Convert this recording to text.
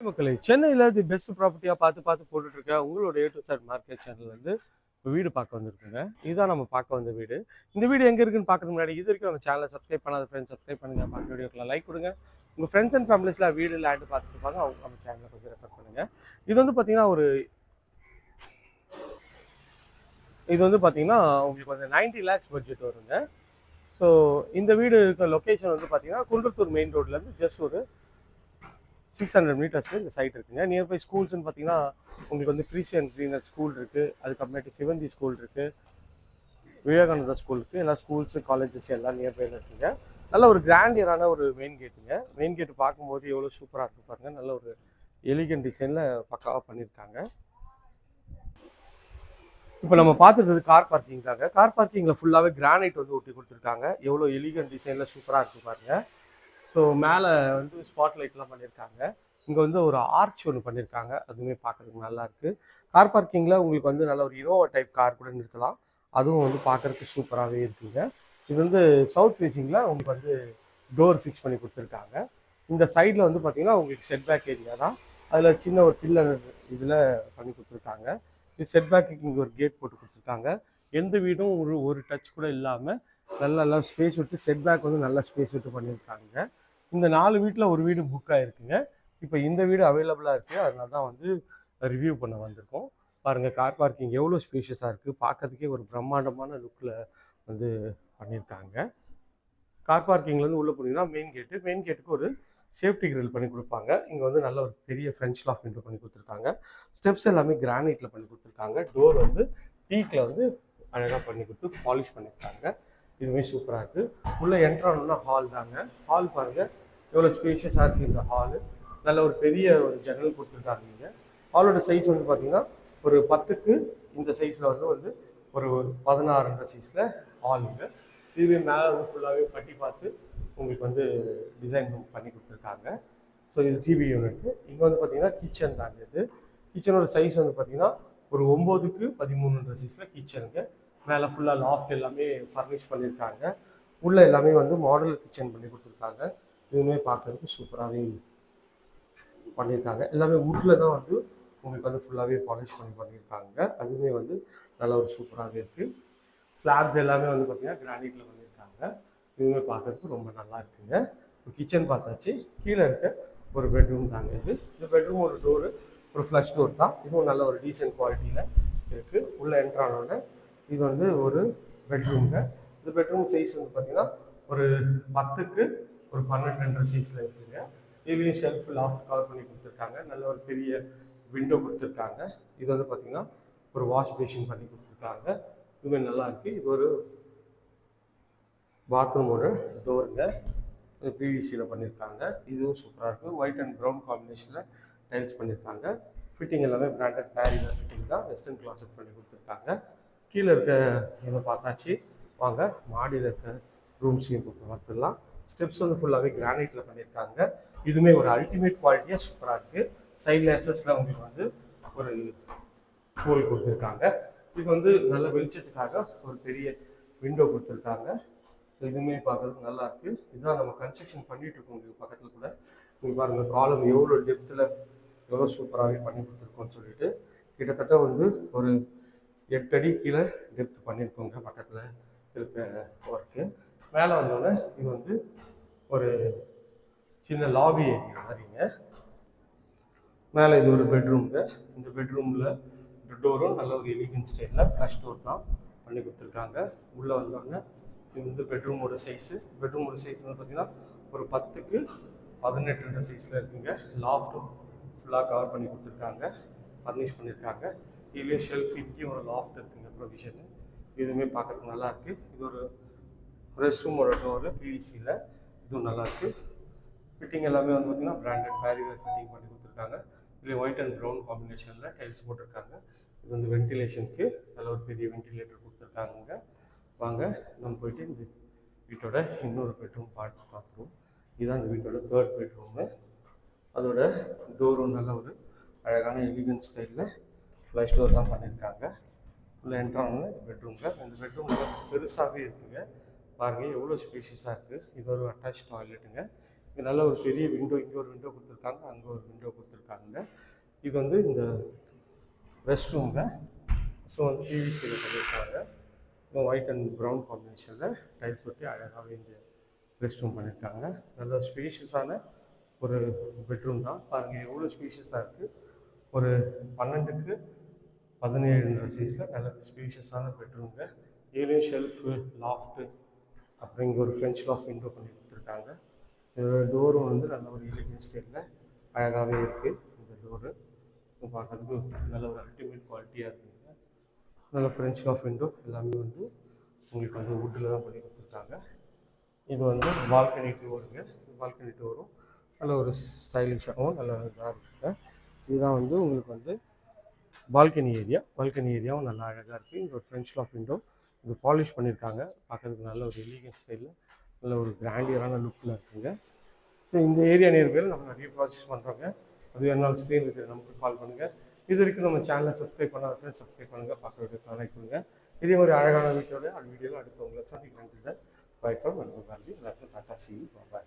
மக்களே சென்னையில் the best ப்ராப்பர்ட்டியாக பார்த்து பார்த்து போட்டுட்டு உங்களோட ஏ டு சார் மார்க்கெட் சேனல் வந்து இப்போ வீடு பார்க்க வந்திருக்குங்க. இதுதான் நம்ம பார்க்க வந்த வீடு. இந்த வீடு எங்கே இருக்குன்னு பார்க்கறது முன்னாடி இது வரைக்கும் நம்ம சேனலை சப்ஸ்கிரைப் பண்ணாத ஃப்ரெண்ட்ஸ் சப்ஸ்கிரைப் பண்ணுங்க. பார்க்க வீடியோக்கெலாம் லைக் கொடுங்க. உங்கள் ஃப்ரெண்ட்ஸ் அண்ட் ஃபேமிலிஸில் வீடு லேண்டு பார்த்துட்டு இருப்பாங்க. அவங்க நம்ம சேனலை கொஞ்சம் ரெஃபர் பண்ணுங்கள் இது வந்து பார்த்தீங்கன்னா ஒரு இது வந்து பார்த்தீங்கன்னா உங்களுக்கு வந்து நைன்டி லேக்ஸ் பட்ஜெட் வருங்க. ஸோ இந்த வீடு இருக்க லொக்கேஷன் வந்து பார்த்தீங்கன்னா குன்றத்தூர் மெயின் ரோட்லேருந்து ஜஸ்ட் ஒரு சிக்ஸ் ஹண்ட்ரட் மீட்டர்ஸில் இந்த சைட் இருக்குங்க. நியர்பை ஸ்கூல்ஸ்னு பார்த்தீங்கன்னா உங்களுக்கு வந்து கிறிஸ்டியன் க்ரீனர் ஸ்கூல் இருக்குது அதுக்கப்புறமேட்டு சிவந்தி ஸ்கூல் இருக்குது விவேகானந்தா ஸ்கூல் இருக்குது எல்லா ஸ்கூல்ஸு காலேஜஸ் எல்லாம் நியர்பையில் இருக்குங்க. நல்ல ஒரு கிராண்டியரான ஒரு மெயின் கேட்டுங்க மெயின் கேட்டு பார்க்கும்போது எவ்வளோ சூப்பராக இருக்கு பாருங்கள் நல்ல ஒரு எலிகன் டிசைனில் பக்காவாக பண்ணியிருக்காங்க. இப்போ நம்ம பார்த்துருக்கிறது கார் பார்க்கிங் தாங்க கார் பார்க்கிங்கில் ஃபுல்லாகவே கிரானைட் வந்து ஒட்டி கொடுத்துருக்காங்க. எவ்வளோ எலிகன் டிசைனில் சூப்பராக இருக்குது பாருங்கள் ஸோ மேலே வந்து ஸ்பாட் லைட்லாம் பண்ணியிருக்காங்க இங்கே வந்து ஒரு ஆர்ச் ஒன்று பண்ணியிருக்காங்க அதுவுமே பார்க்குறதுக்கு நல்லாயிருக்கு கார் பார்க்கிங்கில் உங்களுக்கு வந்து நல்ல ஒரு இனோவா டைப் கார் கூட நிறுத்தலாம். அதுவும் வந்து பார்க்குறதுக்கு சூப்பராகவே இருக்குங்க. இது வந்து சவுத் ஃபேஸிங்கில் உங்களுக்கு வந்து டோர் ஃபிக்ஸ் பண்ணி கொடுத்துருக்காங்க. இந்த சைடில் வந்து பார்த்தீங்கன்னா உங்களுக்கு செட் பேக் ஏரியா தான். அதில் சின்ன ஒரு பில்லர் இதில் பண்ணி கொடுத்துருக்காங்க. இது செட் பேக்குக்கு இங்கே ஒரு கேட் போட்டு கொடுத்துருக்காங்க. எந்த வீடும் ஒரு ஒரு டச் கூட இல்லாமல் நல்லா நல்லா ஸ்பேஸ் விட்டு செட் பேக் வந்து நல்லா ஸ்பேஸ் விட்டு பண்ணியிருக்காங்க. இந்த நாலு வீட்டில் ஒரு வீடு புக் ஆகிருக்குங்க இப்போ இந்த வீடு அவைலபிளாக இருக்குது அதனால தான் வந்து ரிவ்யூ பண்ண வந்திருக்கோம். பாருங்கள் கார் பார்க்கிங் எவ்வளோ ஸ்பேஷியஸாக இருக்குது பார்க்கறதுக்கே ஒரு பிரம்மாண்டமான லுக்கில் வந்து பண்ணியிருக்காங்க கார் பார்க்கிங்லேருந்து உள்ளே போனீங்கன்னா மெயின் கேட்டு மெயின் கேட்டுக்கு ஒரு சேஃப்டி கிரில் பண்ணி கொடுப்பாங்க. இங்கே வந்து நல்ல ஒரு பெரிய ஃப்ரெஞ்ச் லாஃப் விண்டோ பண்ணி கொடுத்துருக்காங்க. ஸ்டெப்ஸ் எல்லாமே கிரானைட்டில் பண்ணி கொடுத்துருக்காங்க. டோர் வந்து டீக்கில் வந்து அழகாக பண்ணி கொடுத்து பாலிஷ் பண்ணியிருக்காங்க இதுவுமே சூப்பராக இருக்குது உள்ளே என்ட்ரானோன்னா ஹால் தாங்க. ஹால் பாருங்கள் எவ்வளோ ஸ்பேஷியஸாக இருக்குது இந்த ஹாலு நல்ல ஒரு பெரிய ஒரு ஜன்னல் கொடுத்துருக்காங்க இங்கே. ஹாலோட சைஸ் வந்து பார்த்தீங்கன்னா ஒரு பத்துக்கு இந்த சைஸில் வந்து வந்து ஒரு பதினாறுன்ற சைஸில் ஹாலுங்க இதுவே மேலே வந்து ஃபுல்லாகவே பட்டி பார்த்து உங்களுக்கு வந்து டிசைன் பண்ணி கொடுத்துருக்காங்க. ஸோ இது டிவி யூனிட்டு இங்கே வந்து பார்த்தீங்கன்னா கிச்சன் தாங்க இது. கிச்சனோட சைஸ் வந்து பார்த்தீங்கன்னா ஒரு ஒம்போதுக்கு பதிமூணுன்ற சைஸில் கிச்சனுங்க மேலே ஃபுல்லாக லாஃப்ட் எல்லாமே ஃபர்னிஷ் பண்ணியிருக்காங்க. உள்ளே எல்லாமே வந்து மாடல் கிச்சன் பண்ணி கொடுத்துருக்காங்க. இதுவுமே பார்க்கறதுக்கு சூப்பராகவே பண்ணியிருக்காங்க. எல்லாமே வுட்டில் தான் வந்து உங்களுக்கு வந்து ஃபுல்லாகவே பாலிஷ் பண்ணி பண்ணியிருக்காங்க. அதுவுமே வந்து நல்ல ஒரு சூப்பராகவே இருக்குது ஸ்லாப்ஸ் எல்லாமே வந்து பார்த்திங்கன்னா கிரானைட்டில் பண்ணியிருக்காங்க. இதுவுமே பார்க்கறதுக்கு ரொம்ப நல்லா இருக்குங்க. இப்போ கிச்சன் பார்த்தாச்சு. கீழே இருக்க ஒரு பெட்ரூம் தாங்க இது. இந்த பெட்ரூம் ஒரு டோரு ஒரு ஃப்ளஷ் டோர் தான். இதுவும் நல்ல ஒரு டீசென்ட் குவாலிட்டியில் இருக்குது உள்ளே என்ட்ரானோட இது வந்து ஒரு பெட்ரூம்ங்க இந்த பெட்ரூம் சைஸ் வந்து பார்த்தீங்கன்னா ஒரு பத்துக்கு ஒரு பன்னெண்டுன்ற சைஸில் இருக்குங்க இதுலேயும் ஷெல்ஃப் லாஃப்ட் கவர் பண்ணி கொடுத்துருக்காங்க. நல்ல ஒரு பெரிய விண்டோ கொடுத்துருக்காங்க. இது வந்து பார்த்தீங்கன்னா ஒரு வாஷ் பேஷின் பண்ணி கொடுத்துருக்காங்க. இதுவுமே நல்லா இருக்குது இது ஒரு பாத்ரூமோட டோருங்க பிவிசியில் பண்ணியிருக்காங்க இதுவும் சூப்பராக இருக்குது ஒயிட் அண்ட் ப்ரௌன் காம்பினேஷனில் டைல்ஸ் பண்ணியிருக்காங்க ஃபிட்டிங் எல்லாமே பிராண்டட் பேரியில் ஃபிட்டிங் தான். வெஸ்டர்ன் கிளாஸட் பண்ணி கொடுத்துருக்காங்க. கீழே இருக்க இதை பார்த்தாச்சு. வாங்க மாடியில் இருக்க ரூம்ஸையும் பார்த்துடலாம். ஸ்டெப்ஸ் வந்து ஃபுல்லாகவே கிரானைட்டில் பண்ணியிருக்காங்க. இதுவுமே ஒரு அல்டிமேட் குவாலிட்டியாக சூப்பராக இருக்குது சைடில் எஸ்எஸில் உங்களுக்கு வந்து ஒரு ஹோல் கொடுத்துருக்காங்க. இது வந்து நல்ல வெளிச்சத்துக்காக ஒரு பெரிய விண்டோ கொடுத்துருக்காங்க. இதுவுமே பார்க்குறதுக்கு நல்லா இருக்குது இதுதான் நம்ம கன்ஸ்ட்ரக்ஷன் பண்ணிட்டு இருக்கோம். உங்களுக்கு பக்கத்தில் கூட. நீங்கள் பாருங்கள் காலம் எவ்வளோ டெப்த்தில் எவ்வளோ சூப்பராகவே பண்ணி கொடுத்துருக்கோம்னு சொல்லிட்டு கிட்டத்தட்ட வந்து ஒரு எட்டு அடி கீழே டெப்த் பண்ணியிருக்கோங்க பக்கத்தில் இருக்க ஒர்க்கு மேலே வந்தோடனே இது வந்து ஒரு சின்ன லாபி ஏரியா மாதிரிங்க மேலே இது ஒரு பெட்ரூம்ங்க இந்த பெட்ரூமில் டோரும் நல்ல ஒரு எலிகன் ஸ்டைலில் ஃப்ளஷ் டோர் தான் பண்ணி கொடுத்துருக்காங்க. உள்ளே வந்தோடனே இது வந்து பெட்ரூமோட சைஸு பெட்ரூமோட சைஸ் வந்து பார்த்திங்கன்னா ஒரு பத்துக்கு பதினெட்டு சைஸில் இருக்குங்க. லாஃப்ட்டும் ஃபுல்லாக கவர் பண்ணி கொடுத்துருக்காங்க. ஃபர்னிஷ் பண்ணியிருக்காங்க கீழே ஷெல்ஃப் இங்கேயும் ஒரு லாஃப்ட் இருக்குங்க ப்ரொவிஷனு இதுவுமே பார்க்குறதுக்கு நல்லாயிருக்கு. இது ஒரு ரெஸ்ட் ரூமோட டோரு பிவிசியில் இதுவும் நல்லாயிருக்கு. ஃபிட்டிங் எல்லாமே வந்து பார்த்திங்கன்னா பிராண்டட் பேரிவேர் ஃபிட்டிங் பண்ணி கொடுத்துருக்காங்க. இதில் ஒயிட் அண்ட் ப்ரௌன் காம்பினேஷனில் டைல்ஸ் போட்டிருக்காங்க. இது வந்து வென்டிலேஷனுக்கு நல்ல ஒரு பெரிய வென்டிலேட்டர் கொடுத்துருக்காங்க. வாங்க நம்ம போயிட்டு இந்த வீட்டோட இன்னொரு பெட்ரூம் பார்த்து பார்த்துருவோம். இதுதான் இந்த வீட்டோட தேர்ட் பெட்ரூமு அதோட டோரும் நல்ல ஒரு அழகான எலிகன் ஸ்டைலில் ஃப்ளஷ் டோர் தான் பண்ணியிருக்காங்க. உள்ளே என்ட்ரானு பெட்ரூமில் இந்த பெட்ரூம் நல்லா பெருசாகவே இருக்குங்க. பாருங்கள் எவ்வளோ ஸ்பேஷியஸாக இருக்குது இது ஒரு அட்டாச் டாய்லெட்டுங்க இங்கே நல்ல ஒரு பெரிய விண்டோ இங்கே ஒரு விண்டோ கொடுத்துருக்காங்க அங்கே ஒரு விண்டோ கொடுத்துருக்காங்க. இது வந்து இந்த ரெஸ்ட் ரூமில் ஸோ வந்து பிவிசியில் பண்ணியிருக்காங்க. ஒயிட் அண்ட் ப்ரௌன் காம்பினேஷனில் டைல் போட்டு அழகாகவே இந்த ரெஸ்ட் ரூம் பண்ணியிருக்காங்க. நல்ல ஸ்பேஷியஸான ஒரு பெட்ரூம் தான். பாருங்கள் எவ்வளோ ஸ்பேஷியஸாக இருக்குது ஒரு பன்னெண்டுக்கு பதினேழுன்ற சைஸில் நல்ல ஸ்பீஷியஸான பெட்ரூம்ங்க ஏழையும் ஷெல்ஃபு லாஃப்ட்டு அப்புறம் இங்கே ஒரு ஃப்ரெஞ்ச் லாஃப்ட் விண்டோ பண்ணி கொடுத்துருக்காங்க. இதோட டோரும் வந்து நல்ல ஒரு இலக்கிய ஸ்டைலில் அழகாகவே இருக்குது இந்த டோரு பார்க்குறதுக்கு நல்ல ஒரு அல்டிமேட் குவாலிட்டியாக இருக்குங்க. நல்ல ஃப்ரெஞ்ச் லாஃப் விண்டோ எல்லாமே வந்து உங்களுக்கு வந்து வுட்டில் தான் பண்ணி கொடுத்துருக்காங்க. இது வந்து பால்கனி டோருங்க பால்கனி டோரும் நல்ல ஒரு ஸ்டைலிஷாகவும் நல்ல இதாக இருக்குங்க. இதுதான் வந்து உங்களுக்கு வந்து பால்கனி ஏரியா. பால்கனி ஏரியாவும் நல்லா அழகாக இருக்குது இங்கே ஒரு ஃப்ரெஞ்ச் லாஃப் விண்டோ இது பாலிஷ் பண்ணியிருக்காங்க பார்க்கறதுக்கு நல்ல ஒரு எலிகன் ஸ்டைலில் நல்ல ஒரு கிராண்டியரான லுக்கில் இருக்குங்க. ஸோ இந்த ஏரியா நேர்வையில் நம்ம நிறைய ப்ராஜெக்ட்ஸ் பண்ணுறோங்க அது என்னால் ஸ்க்ரீன் இருக்கிற நமக்கு கால் பண்ணுங்கள் இது வரைக்கும் நம்ம சேனலை சப்ஸ்கிரைப் பண்ணாத ஃப்ரெண்ட்ஸ் சப்ஸ்கிரைப் பண்ணுங்கள் பார்க்குறதுக்கு கனெக்ட் கொடுங்க. இதே மாதிரி அழகான வீட்டோட அந்த வீடியோவில் அடுத்து உங்களை சந்திக்கிறேன் பை ஃபார் மன்மோகன் காந்தி எல்லாருக்கும் டாட்டா சி பாய்